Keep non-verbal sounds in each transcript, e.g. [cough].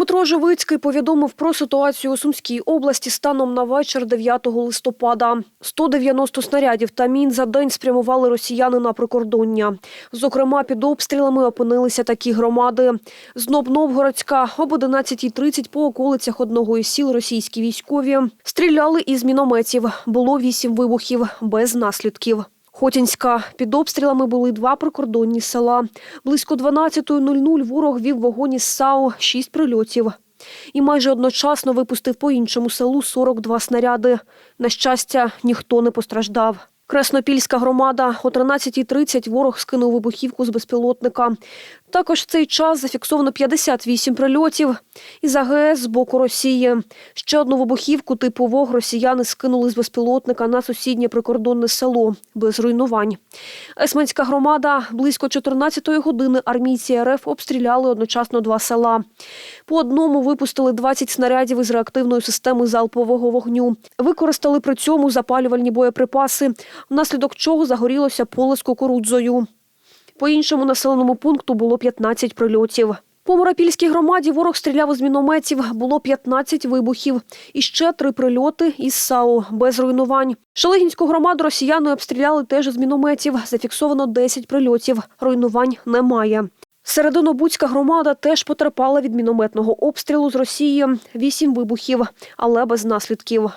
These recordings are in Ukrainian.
Дмитро Живицький повідомив про ситуацію у Сумській області станом на вечір 9 листопада. 190 снарядів та мін за день спрямували росіяни на прикордоння. Зокрема, під обстрілами опинилися такі громади. Зноб-Новгородська об 11.30 по околицях одного із сіл російські військові. Стріляли із мінометів. Було вісім вибухів без наслідків. Хотінська. Під обстрілами були два прикордонні села. Близько 12.00 ворог вів вогонь із САУ, шість прильотів. І майже одночасно випустив по іншому селу 42 снаряди. На щастя, ніхто не постраждав. Краснопільська громада. О 13.30 ворог скинув вибухівку з безпілотника. Також в цей час зафіксовано 58 прильотів із АГС з боку Росії. Ще одну вибухівку типу ВОГ росіяни скинули з безпілотника на сусіднє прикордонне село без руйнувань. Есменська громада. Близько 14-ї години армійці РФ обстріляли одночасно два села. По одному випустили 20 снарядів із реактивної системи залпового вогню. Використали при цьому запалювальні боєприпаси, внаслідок чого загорілося поле з кукурудзою. По іншому населеному пункту було 15 прильотів. По Мурапільській громаді ворог стріляв із мінометів. Було 15 вибухів. І ще три прильоти із САУ без руйнувань. Шелегінську громаду росіяни обстріляли теж з мінометів. Зафіксовано 10 прильотів. Руйнувань немає. Серединобудська громада теж потерпала від мінометного обстрілу з Росії. Вісім вибухів, але без наслідків.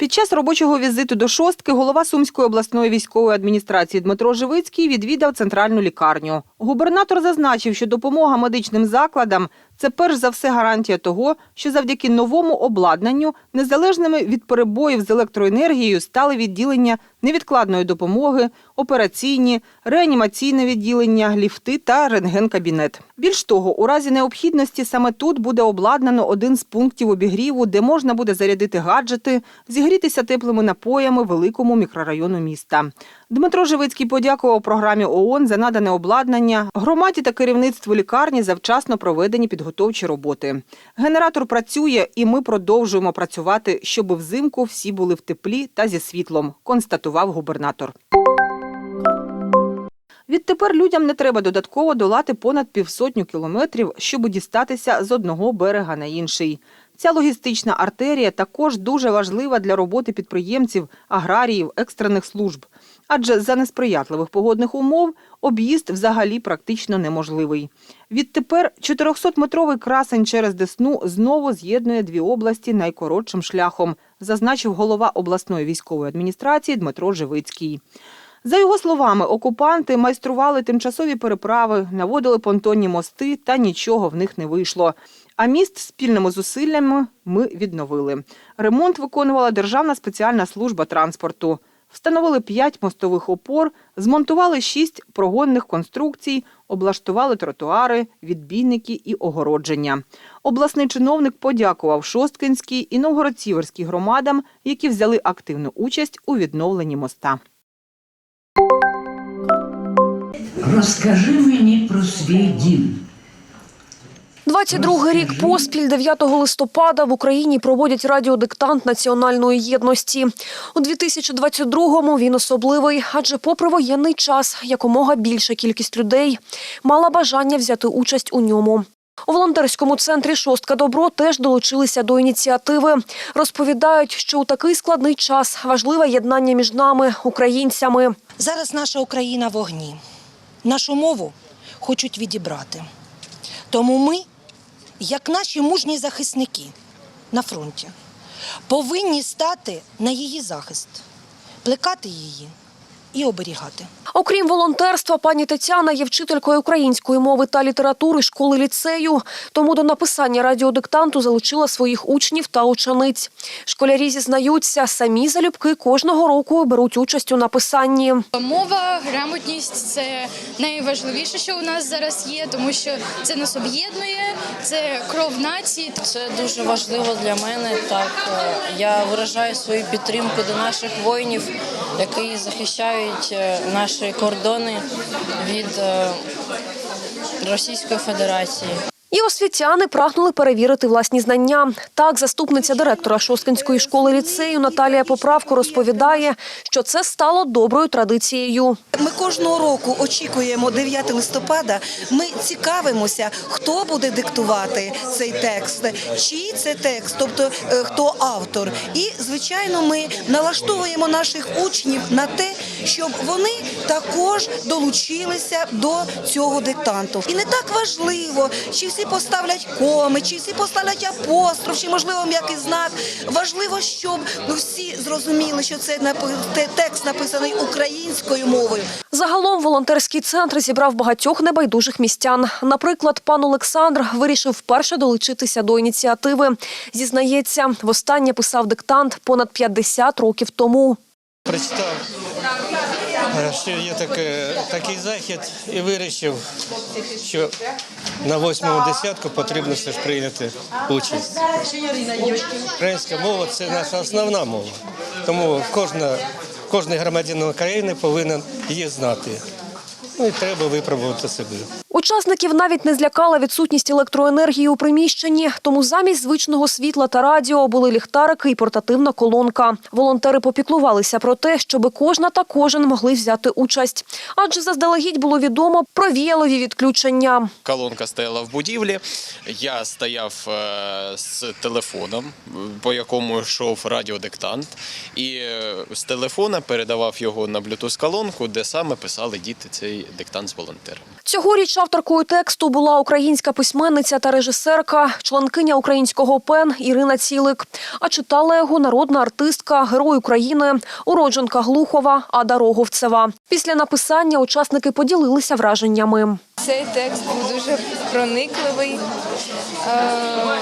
Під час робочого візиту до шостки голова Сумської обласної військової адміністрації Дмитро Живицький відвідав центральну лікарню. Губернатор зазначив, що допомога медичним закладам це перш за все гарантія того, що завдяки новому обладнанню незалежними від перебоїв з електроенергією стали відділення невідкладної допомоги, операційні, реанімаційне відділення, ліфти та рентген-кабінет. Більш того, у разі необхідності саме тут буде обладнано один з пунктів обігріву, де можна буде зарядити гаджети, зігрітися теплими напоями великому мікрорайону міста. Дмитро Живицький подякував програмі ООН за надане обладнання, громаді та керівництву лікарні за вчасно проведені підготовчі роботи. Генератор працює, і ми продовжуємо працювати, щоб взимку всі були в теплі та зі світлом, констатував губернатор. Відтепер людям не треба додатково долати понад півсотню кілометрів, щоб дістатися з одного берега на інший. Ця логістична артерія також дуже важлива для роботи підприємців, аграріїв, екстрених служб. Адже за несприятливих погодних умов об'їзд взагалі практично неможливий. Відтепер 400-метровий красень через Десну знову з'єднує дві області найкоротшим шляхом, зазначив голова обласної військової адміністрації Дмитро Живицький. За його словами, окупанти майстрували тимчасові переправи, наводили понтонні мости, та нічого в них не вийшло. А міст спільними зусиллями ми відновили. Ремонт виконувала Державна спеціальна служба транспорту. Встановили п'ять мостових опор, змонтували шість прогонних конструкцій, облаштували тротуари, відбійники і огородження. Обласний чиновник подякував Шосткинській і Новгород-Сіверській громадам, які взяли активну участь у відновленні моста. Розкажи мені про свій дім. 22 рік поспіль 9 листопада в Україні проводять радіодиктант національної єдності. У 2022-му він особливий, адже попри воєнний час якомога більша кількість людей мала бажання взяти участь у ньому. У волонтерському центрі Шостка Добро теж долучилися до ініціативи. Розповідають, що у такий складний час важливе єднання між нами, українцями. Зараз наша Україна в огні. Нашу мову хочуть відібрати. Тому ми, як наші мужні захисники на фронті, повинні стати на її захист, плекати її і оберігати. Окрім волонтерства, пані Тетяна є вчителькою української мови та літератури школи ліцею. Тому до написання радіодиктанту залучила своїх учнів та учениць. Школярі зізнаються, самі залюбки кожного року беруть участь у написанні. Мова, грамотність це найважливіше, що у нас зараз є, тому що це нас об'єднує, це кров нації. Це дуже важливо для мене. Так е, я виражаю свою підтримку до наших воїнів, які захищають е, наші кордони від е, Російської Федерації. І освітяни прагнули перевірити власні знання. Так, заступниця директора Шосткинської школи ліцею Наталія Поправко розповідає, що це стало доброю традицією. Ми кожного року очікуємо 9 листопада. Ми цікавимося, хто буде диктувати цей текст, чий це текст, тобто е, хто автор. І звичайно, ми налаштовуємо наших учнів на те, щоб вони також долучилися до цього диктанту. І не так важливо, чи всі поставлять коми, чи всі поставлять апостроф, чи можливо м'який знак. Важливо, щоб ну, всі зрозуміли, що це текст написаний українською мовою. Загалом волонтерський центр зібрав багатьох небайдужих містян. Наприклад, пан Олександр вирішив вперше долучитися до ініціативи. Зізнається, востаннє писав диктант понад 50 років тому. Прочитав, що є таке, такий захід, і вирішив, що на восьмому десятку потрібно все ж прийняти участь. Українська мова це наша основна мова. Тому кожна, кожний громадянин України повинен її знати. Ну і треба випробувати себе. Учасників навіть не злякала відсутність електроенергії у приміщенні, тому замість звичного світла та радіо були ліхтарики і портативна колонка. Волонтери попіклувалися про те, щоби кожна та кожен могли взяти участь. Адже заздалегідь було відомо про віялові відключення. Колонка стояла в будівлі. Я стояв е, з телефоном, по якому йшов радіодиктант, і е, з телефона передавав його на Bluetooth колонку, де саме писали діти цей диктант з волонтерами. Цьогоріч авторкою тексту була українська письменниця та режисерка, членкиня українського ПЕН Ірина Цілик. А читала його народна артистка, герой України, уродженка Глухова Ада Роговцева. Після написання учасники поділилися враженнями. Цей текст був дуже проникливий. Е,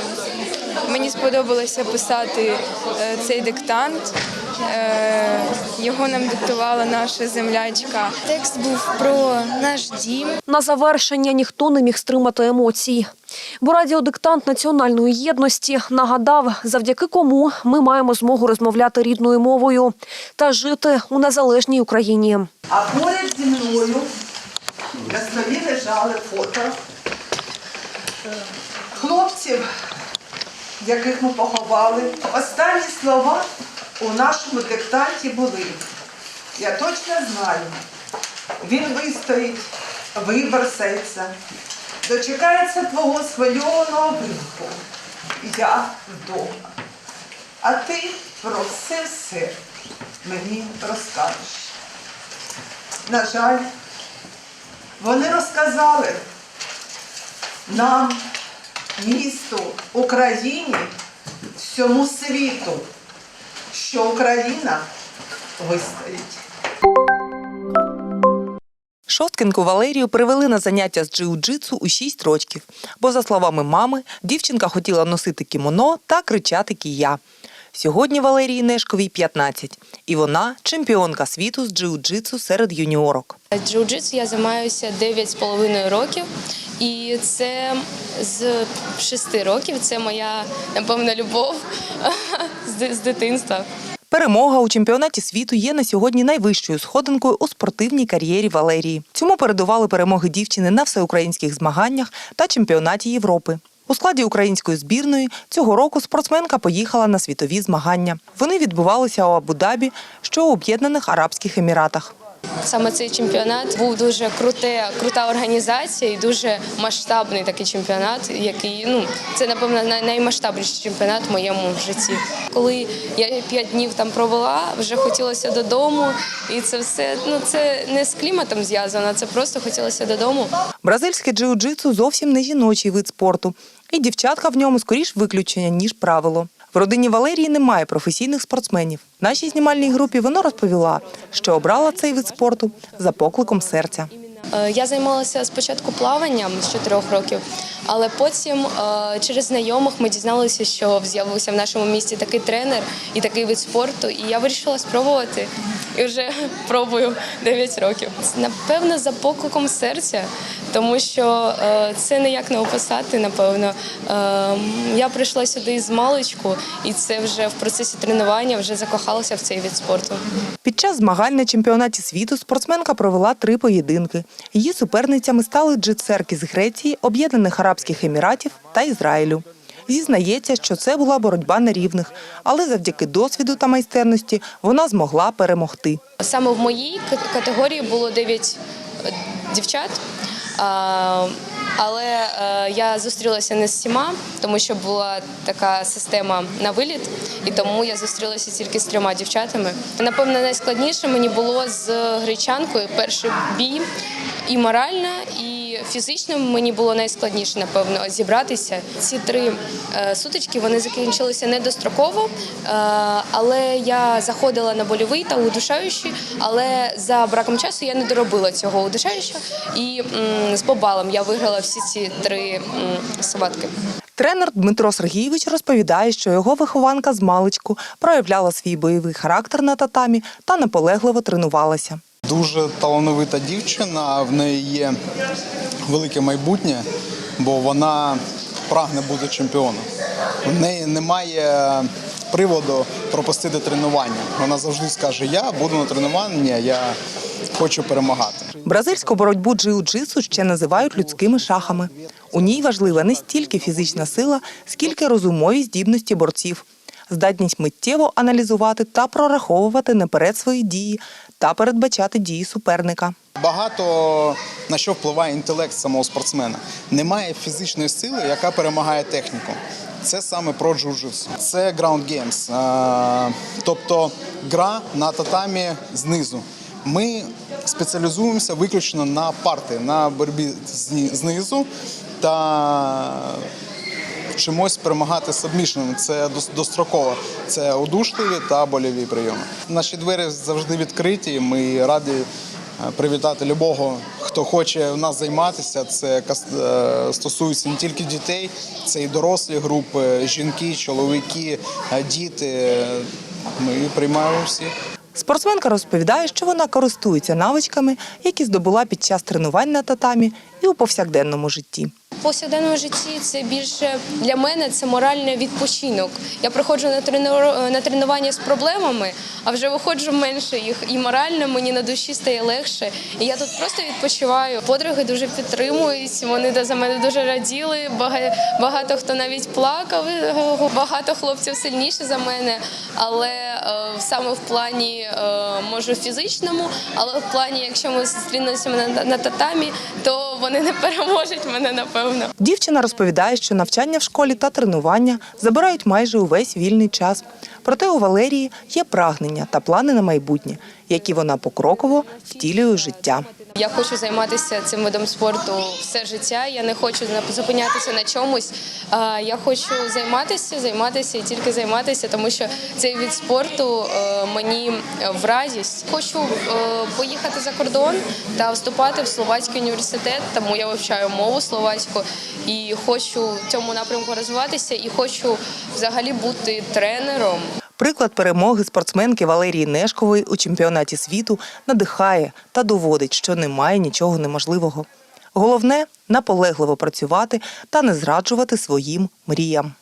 Мені сподобалося писати е, цей диктант. Е, Його нам диктувала наша землячка. Текст був про наш дім. На завершення ніхто не міг стримати емоцій. Бо радіодиктант національної єдності нагадав, завдяки кому ми маємо змогу розмовляти рідною мовою та жити у незалежній Україні. А поряд зі мною на столі лежали фото е, хлопців, яких ми поховали. Останні слова у нашому диктанті були. Я точно знаю, він вистоїть, вибор серця, дочекається твого схвильованого вибуху. Я вдома. А ти про все все мені розкажеш. На жаль, вони розказали нам, місту, Україні, всьому світу, що Україна вистоїть. Шосткінку Валерію привели на заняття з джиу-джитсу у 6 років, бо, за словами мами, дівчинка хотіла носити кімоно та кричати кія. Сьогодні Валерії Нешковій 15, і вона чемпіонка світу з джиу-джитсу серед юніорок. Джиу-джитсу я займаюся 9,5 років, і це з 6 років. Це моя напевно любов [laughs] з дитинства. Перемога у чемпіонаті світу є на сьогодні найвищою сходинкою у спортивній кар'єрі Валерії. Цьому передували перемоги дівчини на всеукраїнських змаганнях та чемпіонаті Європи. У складі української збірної цього року спортсменка поїхала на світові змагання. Вони відбувалися у Абу-Дабі, що у Об'єднаних Арабських Еміратах. Саме цей чемпіонат був дуже круте, крута організація і дуже масштабний такий чемпіонат, який ну це напевно най- наймасштабніший чемпіонат в моєму житті. Коли я п'ять днів там провела, вже хотілося додому, і це все ну це не з кліматом зв'язано, це просто хотілося додому. Бразильське джиу-джитсу зовсім не жіночий вид спорту, і дівчатка в ньому скоріш виключення, ніж правило. Родині Валерії немає професійних спортсменів. Нашій знімальній групі вона розповіла, що обрала цей вид спорту за покликом серця. Е, Я займалася спочатку плаванням з 4 років, але потім е, через знайомих ми дізналися, що з'явився в нашому місті такий тренер і такий вид спорту. І я вирішила спробувати. І вже [laughs] пробую 9 років. Напевно, за покликом серця, тому що е, це ніяк не описати. Напевно, я прийшла сюди з маличку, і це вже в процесі тренування вже закохалася в цей вид спорту. Під час змагань на чемпіонаті світу спортсменка провела три поєдинки Її суперницями стали джитсерки з Греції, Об'єднаних Арабських Еміратів та Ізраїлю. Зізнається, що це була боротьба на рівних, але завдяки досвіду та майстерності вона змогла перемогти. Саме в моїй категорії було 9 е, дівчат. Але е, я зустрілася не з всіма, тому що була така система на виліт, і тому я зустрілася тільки з трьома дівчатами. Напевно, найскладніше мені було з гречанкою перший бій і морально, і фізично мені було найскладніше, напевно, зібратися. Ці три е, сутички вони закінчилися недостроково, е, але я заходила на больовий та удушаючий, але за браком часу я не доробила цього удушаючого. І з побалом я виграла всі ці три схватки. Тренер Дмитро Сергійович розповідає, що його вихованка з маличку проявляла свій бойовий характер на татамі та наполегливо тренувалася. Дуже талановита дівчина, в неї є велике майбутнє, бо вона прагне бути чемпіоном. В неї немає приводу пропустити тренування. Вона завжди скаже: Я буду на тренуванні, я хочу перемагати. Бразильську боротьбу джиу-джитсу ще називають людськими шахами. У ній важлива не стільки фізична сила, скільки розумові здібності борців, здатність миттєво аналізувати та прораховувати наперед свої дії та передбачати дії суперника. Багато на що впливає інтелект самого спортсмена. Немає фізичної сили, яка перемагає техніку. Це саме про джиу-джитсу. Це ground games, тобто гра на татамі знизу. Ми спеціалізуємося виключно на парти, на боротьбі знизу та вчимось перемагати сабмішнами. Це достроково. Це удушливі та больові прийоми. Наші двері завжди відкриті. Ми раді е, привітати любого, хто хоче в нас займатися. Це е, стосується не тільки дітей, це і дорослі групи, жінки, чоловіки, е, діти. Ми приймаємо всіх. Спортсменка розповідає, що вона користується навичками, які здобула під час тренувань на татамі і у повсякденному житті. В повсякденному житті це більше для мене це моральний відпочинок. Я приходжу на тренур- на тренування з проблемами, а вже виходжу менше їх. І морально мені на душі стає легше. І я тут просто відпочиваю. Подруги дуже підтримують. Вони за мене дуже раділи. Бага- Багато хто навіть плакав. Багато хлопців сильніше за мене. Але е, саме в плані е, може фізичному, але в плані, якщо ми зустрінемося на татамі, то вони не переможуть мене напевно. Дівчина розповідає, що навчання в школі та тренування забирають майже увесь вільний час. Проте у Валерії є прагнення та плани на майбутнє, які вона покроково втілює у життя. Я хочу займатися цим видом спорту все життя. Я не хочу зупинятися на чомусь. Я хочу займатися, займатися і тільки займатися, тому що цей від спорту е, мені в радість. Хочу е, поїхати за кордон та вступати в словацький університет, тому я вивчаю мову словацьку і хочу в цьому напрямку розвиватися і хочу взагалі бути тренером. Приклад перемоги спортсменки Валерії Нешкової у чемпіонаті світу надихає та доводить, що немає нічого неможливого. Головне наполегливо працювати та не зраджувати своїм мріям.